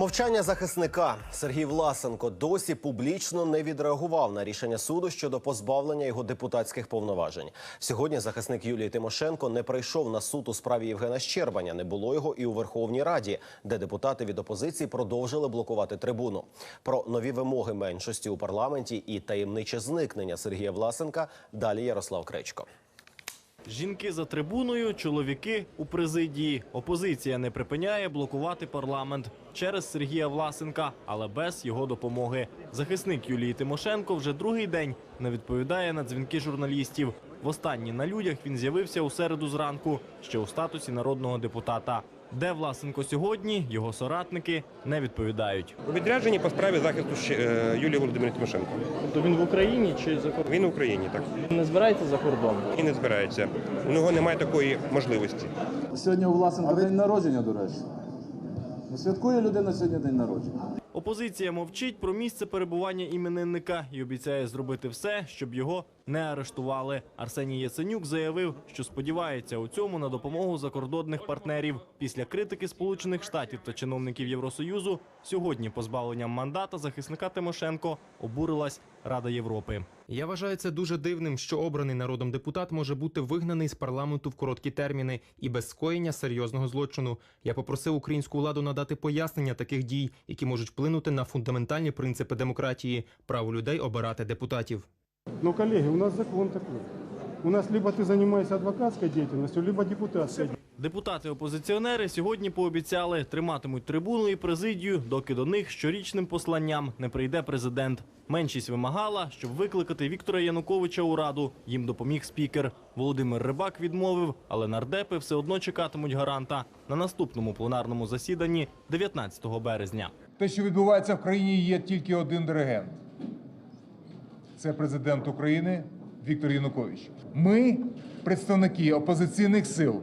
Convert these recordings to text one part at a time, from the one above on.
Мовчання захисника Сергій Власенко досі публічно не відреагував на рішення суду щодо позбавлення його депутатських повноважень. Сьогодні захисник Юлії Тимошенко не прийшов на суд у справі Євгена Щербаня. Не було його і у Верховній Раді, де депутати від опозиції продовжили блокувати трибуну. Про нові вимоги меншості у парламенті і таємниче зникнення Сергія Власенка. Далі Ярослав Кречко. Жінки за трибуною, чоловіки у президії. Опозиція не припиняє блокувати парламент через Сергія Власенка, але без його допомоги. Захисник Юлії Тимошенко вже другий день не відповідає на дзвінки журналістів. Востаннє на людях він з'явився у середу зранку, ще у статусі народного депутата. Де Власенко сьогодні, його соратники не відповідають. У відрядженні по справі захисту ще- е, Юлії Володимирівни Тимошенко. Тобто він в Україні чи за кордоном? Він в Україні, так. Не збирається за кордон? І не збирається. У нього немає такої можливості. Сьогодні у Власенка день народження, до речі. Святкує людина сьогодні день народження. Опозиція мовчить про місце перебування іменинника і обіцяє зробити все, щоб його не арештували. Арсеній Яценюк заявив, що сподівається у цьому на допомогу закордонних партнерів. Після критики Сполучених Штатів та чиновників Євросоюзу сьогодні позбавленням мандата захисника Тимошенко обурилась Рада Європи. Я вважаю це дуже дивним, що обраний народом депутат може бути вигнаний з парламенту в короткі терміни і без скоєння серйозного злочину. Я попросив українську владу надати пояснення таких дій, які можуть вплинути на фундаментальні принципи демократії, право людей обирати депутатів. Но, коллеги, у нас закон такой. У нас либо ты занимаешься адвокатской деятельностью, либо депутатской Депутати-опозиціонери сьогодні пообіцяли триматимуть трибуну і президію, доки до них щорічним посланням не прийде президент. Меншість вимагала, щоб викликати Віктора Януковича у раду. Їм допоміг спікер. Володимир Рибак відмовив, але нардепи все одно чекатимуть гаранта на наступному пленарному засіданні 19 березня. Те, що відбувається в країні, є тільки один диригент. Це президент України Віктор Янукович. Ми, представники опозиційних сил,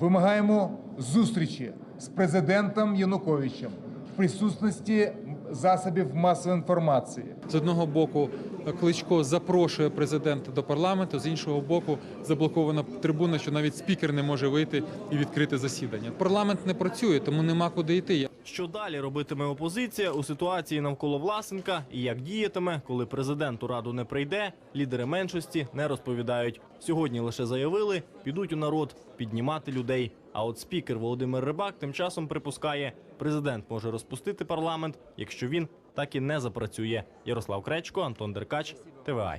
вимагаємо зустрічі з президентом Януковичем в присутності засобів масової інформації. З одного боку, Кличко запрошує президента до парламенту, з іншого боку, заблокована трибуна, що навіть спікер не може вийти і відкрити засідання. Парламент не працює, тому нема куди йти. Що далі робитиме опозиція у ситуації навколо Власенка і як діятиме, коли президент у раду не прийде, лідери меншості не розповідають. Сьогодні лише заявили, підуть у народ піднімати людей. А от спікер Володимир Рибак тим часом припускає, президент може розпустити парламент, якщо він так і не запрацює. Ярослав Кречко, Антон Деркач, ТВА.